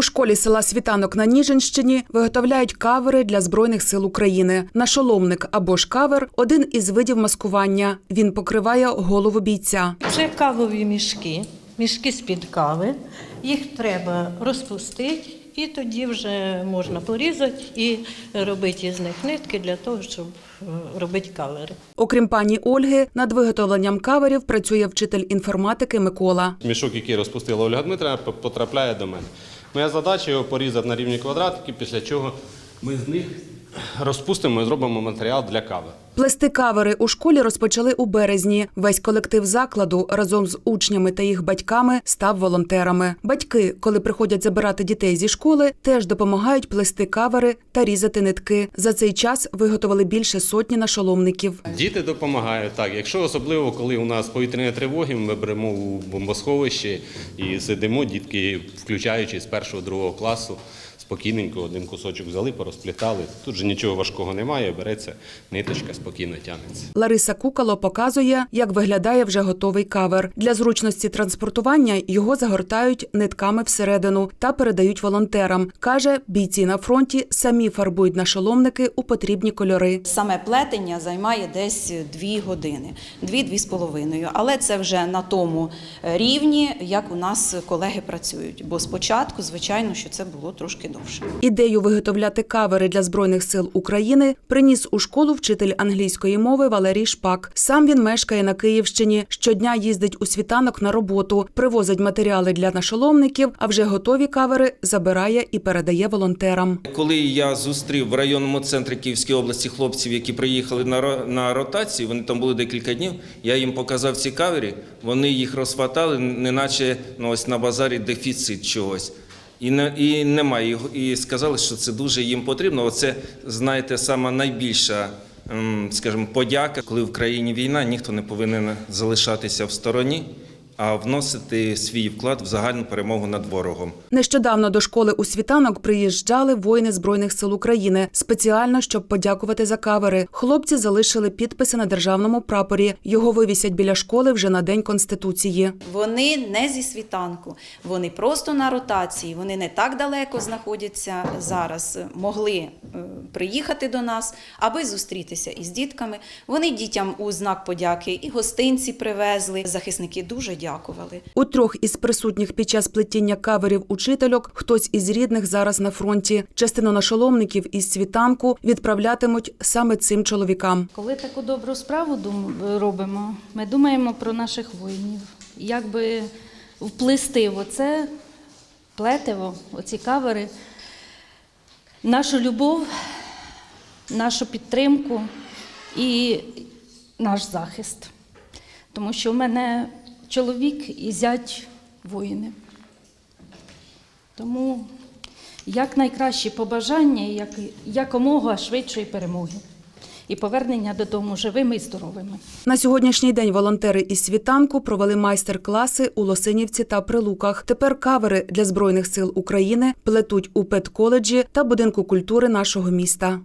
У школі села Світанок на Ніжинщині виготовляють кавери для збройних сил України. Нашоломник або ж кавер один із видів маскування. Він покриває голову бійця. Це кавові мішки, мішки з-під кави. Їх треба розпустити, і тоді вже можна порізати і робити із них нитки для того, щоб е, робити кавери. Окрім пані Ольги, над виготовленням каверів працює вчитель інформатики Микола. Мішок, який розпустила Ольга Дмитрівна, п- потрапляє до мене. Моя задача його порізати на рівні квадратики, після чого ми з них розпустимо і зробимо матеріал для кави. Плести кавери у школі розпочали у березні. Весь колектив закладу разом з учнями та їх батьками став волонтерами. Батьки, коли приходять забирати дітей зі школи, теж допомагають плести кавери та різати нитки. За цей час виготовили більше сотні нашоломників. Діти допомагають так. Якщо особливо, коли у нас повітряні тривоги, ми беремо у бомбосховище і сидимо, дітки, включаючи з першого другого класу, спокійненько один кусочок взяли, порозплітали. Тут же нічого важкого немає, береться ниточка, спокійно тягнеться. Лариса Кукало показує, як виглядає вже готовий кавер. Для зручності транспортування його загортають нитками всередину та передають волонтерам. каже, бійці на фронті самі фарбують нашоломники у потрібні кольори. Саме плетення займає десь 2 години, 2-2 з половиною. Але це вже на тому рівні, як у нас колеги працюють. Бо спочатку, звичайно, що це було трошки довше. Ідею виготовляти кавери для збройних сил України приніс у школу вчитель англійської мови Валерій Шпак. Сам він мешкає на Київщині. Щодня їздить у світанок на роботу, привозить матеріали для нашоломників, а вже готові кавери забирає і передає волонтерам. Коли я зустрів в районному центрі Київської області хлопців, які приїхали на, ро- на ротацію, вони там були декілька днів, я їм показав ці кавері, вони їх розхватали, неначе ну, ось на базарі дефіцит чогось. І, не, і немає його. І сказали, що це дуже їм потрібно. Оце, знаєте, сама найбільша, скажімо, подяка, коли в країні війна, ніхто не повинен залишатися в стороні, а вносити свій вклад в загальну перемогу над ворогом. Нещодавно до школи у світанок приїжджали воїни збройних сил України спеціально, щоб подякувати за кавери. Хлопці залишили підписи на державному прапорі. Його вивісять біля школи вже на день конституції. Вони не зі світанку, вони просто на ротації, вони не так далеко знаходяться зараз. Могли е, приїхати до нас, аби зустрітися із дітками. Вони дітям у знак подяки і гостинці привезли. Захисники дуже дякували. У трьох із присутніх під час плетіння каверів учительок хтось із рідних зараз на фронті. Частину нашоломників із світанку відправлятимуть саме цим чоловікам. Коли таку добру справу робимо, ми думаємо про наших воїнів. Як би вплести в оце плетиво, оці кавери, нашу любов, нашу підтримку і наш захист. Тому що в мене чоловік і зять воїни. Тому як найкращі побажання як, якомога швидшої перемоги і повернення додому живими і здоровими. На сьогоднішній день волонтери із світанку провели майстер-класи у Лосинівці та Прилуках. Тепер кавери для збройних сил України плетуть у педколеджі та будинку культури нашого міста.